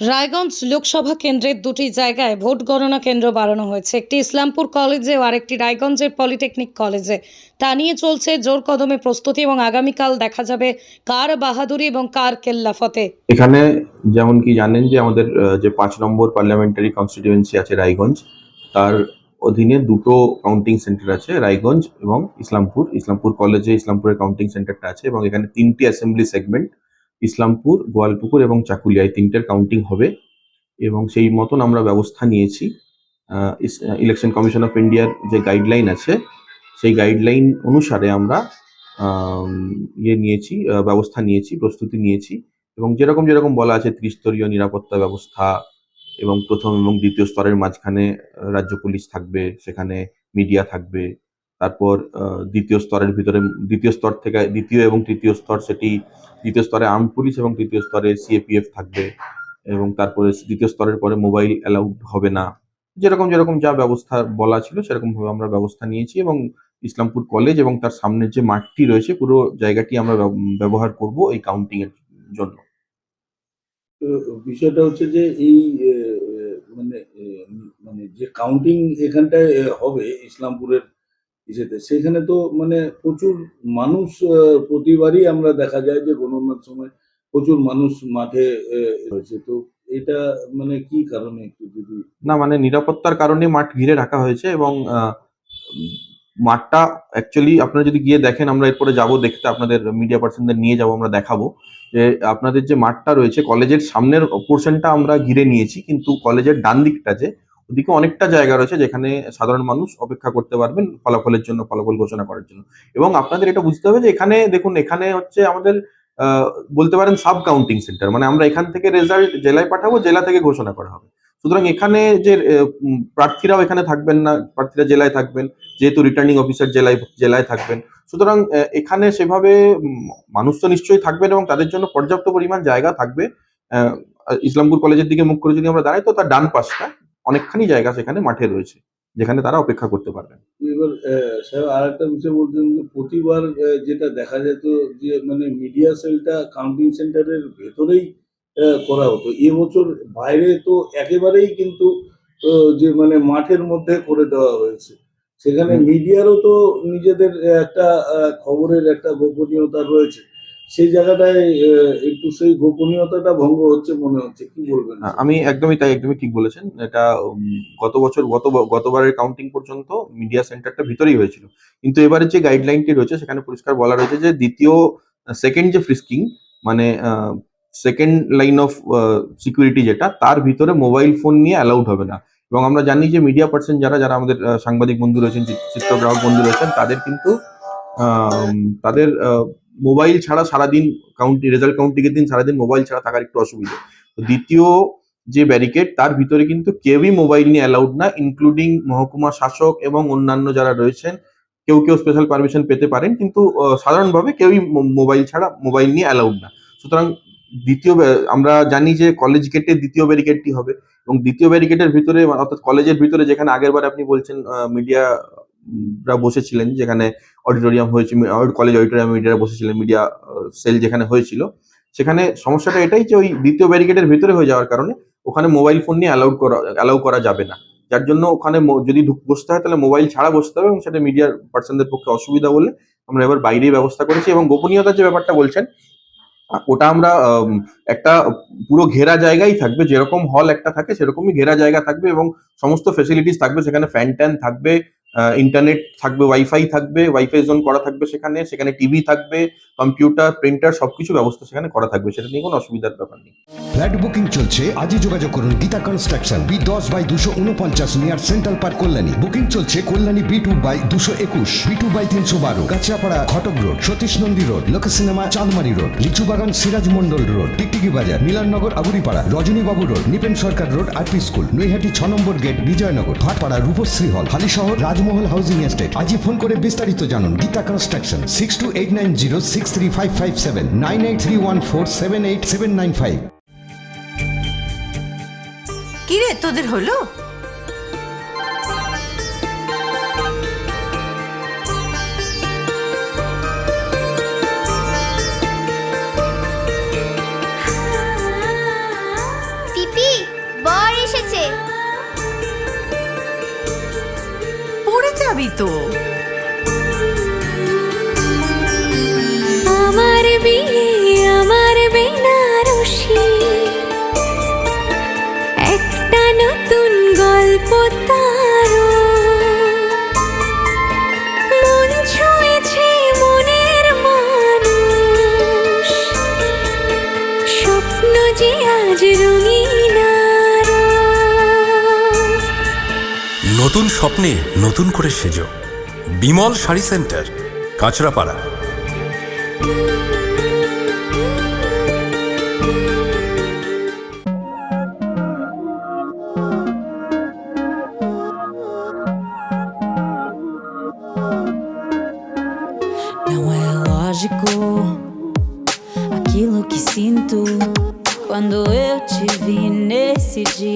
রায়গঞ্জ লোকসভা কেন্দ্রের দুটি জায়গায় ভোট গণনা কেন্দ্র বাড়ানো হয়েছে। একটি ইসলামপুর কলেজে ও আরেকটি রায়গঞ্জের পলিটেকনিক কলেজে। তা নিয়ে চলছে জোর কদমে প্রস্তুতি এবং আগামীকাল দেখা যাবে কার বাহাদুরি এবং কার কেল্লা ফতে। এখানে যেমন কি জানেন যে আমাদের যে পাঁচ নম্বর পার্লামেন্টারি কনস্টিটিউয়েন্সি আছে রায়গঞ্জ, তার অধীনে দুটো কাউন্টিং সেন্টার আছে, রায়গঞ্জ এবং ইসলামপুর। ইসলামপুর কলেজে ইসলামপুরের কাউন্টিং সেন্টারটা আছে এবং এখানে তিনটি অ্যাসেম্বলি সেগমেন্ট ইসলামপুর, গোয়ালপুকুর এবং চাকুলিয়া এই তিনটের কাউন্টিং হবে এবং সেই মতন আমরা ব্যবস্থা নিয়েছি। ইলেকশন কমিশন অফ ইন্ডিয়ার যে গাইডলাইন আছে, সেই গাইডলাইন অনুসারে আমরা ইয়ে নিয়েছি ব্যবস্থা নিয়েছি, প্রস্তুতি নিয়েছি এবং যেরকম যেরকম বলা আছে ত্রিস্তরীয় নিরাপত্তা ব্যবস্থা এবং প্রথম এবং দ্বিতীয় স্তরের মাঝখানে রাজ্য পুলিশ থাকবে, সেখানে মিডিয়া থাকবে তারপর দ্বিতীয় স্তরের ভিতরে, দ্বিতীয় স্তর থেকে, দ্বিতীয় এবং তৃতীয় স্তর সেটি দ্বিতীয় স্তরে আর্ম পুলিশ এবং তৃতীয় স্তরে সিএপিএফ থাকবে এবং তারপরে দ্বিতীয় স্তরের পরে মোবাইল অ্যালাউড হবে না। যেরকম যেরকম যা ব্যবস্থা বলা ছিল, সেরকমভাবে আমরা ব্যবস্থা নিয়েছি এবং ইসলামপুর কলেজ এবং তার সামনের যে মাঠটি রয়েছে, পুরো জায়গাটি আমরা ব্যবহার করব এই কাউন্টিং এর জন্য বিষয়টা হচ্ছে যে এই মানে মানে যে কাউন্টিং এখানটায় হবে ইসলামপুরের ইসেতে। সেখানে তো মানে প্রচুর মানুষ প্রতিবারই আমরা দেখা যায় যে গণনার সময় প্রচুর মানুষ মাঠে এ, রয়েছে। তো এটা মানে কি কারণে যদি না মানে নিরাপত্তার কারণে মাঠ ঘিরে রাখা হয়েছে এবং মাঠটা অ্যাকচুয়ালি আপনারা যদি গিয়ে দেখেন আমরা এরপরে যাব দেখতে আপনাদের মিডিয়া পার্সনদের নিয়ে যাব আমরা দেখাবো যে আপনাদের যে মাঠটা রয়েছে কলেজের সামনের পোর্শনটা আমরা ঘিরে নিয়েছি কিন্তু কলেজের ডান দিকটা যে ওদিকে অনেকটা জায়গা রয়েছে যেখানে সাধারণ মানুষ অপেক্ষা করতে পারবেন ফলাফলের জন্য, ফলাফল ঘোষণা করার জন্য। এবং আপনাদের এটা বুঝতে হবে যে এখানে দেখুন, এখানে হচ্ছে আমাদের বলতে পারেন সাব কাউন্টিং সেন্টার মানে আমরা এখান থেকে রেজাল্ট জেলায় পাঠাবো, জেলা থেকে ঘোষণা করা হবে। সুতরাং এখানে যে প্রার্থীরাও এখানে থাকবেন না, প্রার্থীরা জেলায় থাকবেন, যেহেতু রিটার্নিং অফিসার জেলায় জেলায় থাকবেন। সুতরাং এখানে সেভাবে মানুষ তো নিশ্চয়ই থাকবেন এবং তাদের জন্য পর্যাপ্ত পরিমাণ জায়গা থাকবে। ইসলামপুর কলেজের দিকে মুখ করে যদি আমরা দাঁড়াই, তো তার ডান পাশটা অনেকখানি জায়গা সেখানে মাঠে রয়েছে যেখানে তারা অপেক্ষা করতে পারবেন। এবার স্যার আর একটা বিষয় বলছেন প্রতিবার যেটা দেখা যেত যে মানে মিডিয়া সেলটা কাউন্টিং সেন্টারের ভেতরেই করা হতো। এবছর বাইরে তো একেবারেই কিন্তু যে মানে মাঠের মধ্যে করে দেওয়া হয়েছে। সেখানে মিডিয়ারও তো নিজেদের একটা খবরের একটা গোপনীয়তা রয়েছে। সেই জায়গাটায় একটু সেই গোপনীয়তাটা ভঙ্গ হচ্ছে মনে হচ্ছে। কি বলবেন? আমি একদমই তাই, একদমই ঠিক বলেছেন। এটা গত বছর, গত গতবারের কাউন্টিং পর্যন্ত মিডিয়া সেন্টারটা ভিতরেই হয়েছিল। কিন্তু এবারে যে গাইডলাইনটি রয়েছে, সেখানে পরিষ্কার বলা রয়েছে যে দ্বিতীয় সেকেন্ড যে ফ্রিস্কিং মানে সেকেন্ড লাইন অফ সিকিউরিটি যেটা, তার ভিতরে মোবাইল ফোন নিয়ে অ্যালাউড হবে না। এবং আমরা জানি যে মিডিয়া পার্সন যারা যারা আমাদের সাংবাদিক বন্ধু রয়েছেন চিত্রগ্রাহক বন্ধু রয়েছেন, তাদের কিন্তু তাদের মোবাইল ছাড়া সারাদিন কাউন্টি রেজাল্ট কাউন্টিং এর দিন সারাদিন মোবাইল ছাড়া থাকার একটু অসুবিধা। তো দ্বিতীয় যে ব্যারিকেড তার ভিতরে কিন্তু কেউই মোবাইল নিয়ে অ্যালাউড না ইনক্লুডিং মহকুমা শাসক এবং অন্যান্য যারা রয়েছেন, কেউ কেউ স্পেশাল পারমিশন পেতে পারেন, কিন্তু সাধারণভাবে কেউই মোবাইল ছাড়া মোবাইল নিয়ে অ্যালাউড না। সুতরাং দ্বিতীয় আমরা জানি যে কলেজ গেটে দ্বিতীয় ব্যারিকেডটি হবে এবং দ্বিতীয় ব্যারিকেডের ভিতরে, অর্থাৎ কলেজের ভিতরে যেখানে আগের বার আপনি বলছেন মিডিয়া রা বসেছিলেন, যেখানে অডিটোরিয়াম হয়েছে কলেজ অডিটোরিয়াম মিডিয়ারা বসেছিলেন মিডিয়া সেল যেখানে হয়েছিল। সেখানে সমস্যাটা এটাই যে ওই দ্বিতীয় ব্যারিকেডের ভিতরে হয়ে যাওয়ার কারণে ওখানে মোবাইল ফোন নিয়ে অ্যালাউড করা অ্যালাউ করা যাবে না। যার জন্য ওখানে যদি বসতে হয়, তাহলে মোবাইল ছাড়া বসতে হবে এবং সেটা মিডিয়ার পার্সনদের পক্ষে অসুবিধা বলে আমরা এবার বাইরেই ব্যবস্থা করেছি এবং গোপনীয়তার যে ব্যাপারটা বলছেন, ওটা আমরা একটা পুরো ঘেরা জায়গাই থাকবে, যেরকম হল একটা থাকে সেরকমই ঘেরা জায়গা থাকবে এবং সমস্ত ফেসিলিটিস থাকবে, সেখানে ফ্যান ট্যান থাকবে ইন্টারনেট থাকবে ওয়াইফাই থাকবে ওয়াইফাই জোন করা থাকবে সেখানে সেখানে টিভি থাকবে কম্পিউটার প্রিন্টার সবকিছু ব্যবস্থা সেখানে করা থাকবে, সেটা নিয়ে কোনো অসুবিধার ব্যাপার নেই। ফ্ল্যাট বুকিং চলছে, আজই যোগাযোগ করুন গীতা কনস্ট্রাকশন বি দশ বাই দুশো উনপঞ্চাশ near central park Kalyani. Booking চলছে কল্যাণী বি টু বাই দুশো একুশ বি টু বাই তিনশো বারো Kanchrapara Ghatak road Satish Nandi road Lok cinema Chandmari road Lichubagan Siraj Mondal road Tiktiki Bazar Milannagar Aguripara Rajanibabu road Nipen Sarkar road RP school Naihati ছ নম্বর gate Bijoynagar, Bhatpara, Rupashree hall Halishahar Rajmahal housing estate. আজই phone করে বিস্তারিত জানুন। Geeta construction six two eight nine zero six three five five seven nine eight three one four seven eight seven nine five কিরে, তোদের হলো? hábito. স্বপ্নে নতুন করে সেজো Bimal sari centre Kanchrapara Não é lógico aquilo que sinto quando eu te vi nesse dia